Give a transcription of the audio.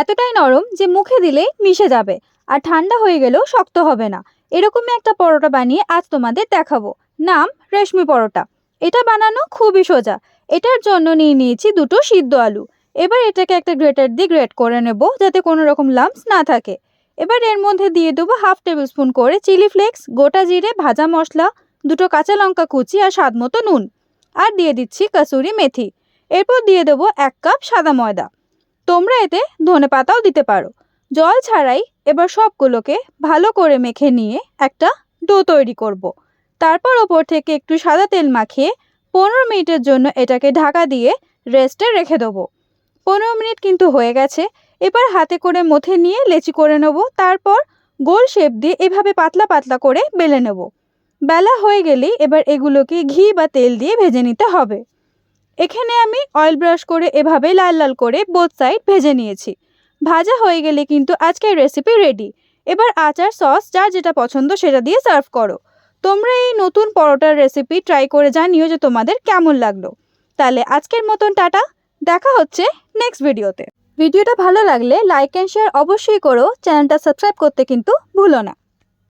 এতটাই নরম যে মুখে দিলেই মিশে যাবে। আর ঠান্ডা হয়ে গেলেও শক্ত হবে না। এরকমই একটা পরোটা বানিয়ে আজ তোমাদের দেখাবো। নাম, রেশমি পরোটা। এটা বানানো খুবই সোজা। এটার জন্য নিয়ে নিয়েছি দুটো সিদ্ধ আলু। এবার এটাকে একটা গ্রেটার দিয়ে গ্রেট করে নেব যাতে কোনো রকম লাম্পস না থাকে। এবার এর মধ্যে দিয়ে দেবো হাফ টেবিল স্পুন করে চিলি ফ্লেক্স, গোটা জিরে, ভাজা মশলা, দুটো কাঁচা লঙ্কা কুচি আর স্বাদ মতো নুন। আর দিয়ে দিচ্ছি কাসুরি মেথি। এরপর দিয়ে দেবো এক কাপ সাদা ময়দা। তোমরা এতে ধনে পাতাও দিতে পারো। জল ছাড়াই এবার সবগুলোকে ভালো করে মেখে নিয়ে একটা ডো তৈরি করব। তারপর ওপর থেকে একটু সাদা তেল মাখিয়ে পনেরো মিনিটের জন্য এটাকে ঢাকা দিয়ে রেস্টে রেখে দেবো। পনেরো মিনিট কিন্তু হয়ে গেছে। এবার হাতে করে মথে নিয়ে লেচি করে নেব। তারপর গোল শেপ দিয়ে এভাবে পাতলা পাতলা করে বেলে নেব। বেলা হয়ে গেলেই এবার এগুলোকে ঘি বা তেল দিয়ে ভেজে নিতে হবে। এখানে আমি অয়েল ব্রাশ করে এভাবে লাল লাল করে বোথ সাইড ভেজে নিয়েছি। ভাজা হয়ে গেলে কিন্তু আজকের রেসিপি রেডি এবার আচার সস যার যেটা পছন্দ সেটা দিয়ে সার্ভ করো। তোমরা এই নতুন পরোটার রেসিপি ট্রাই করে জানিও যে তোমাদের কেমন লাগল। তাহলে আজকের মতন টাটা, দেখা হচ্ছে নেক্সট ভিডিওতে ভিডিওটা ভালো লাগলে লাইক অ্যান্ড শেয়ার অবশ্যই করো। চ্যানেলটা সাবস্ক্রাইব করতে কিন্তু ভুলো না।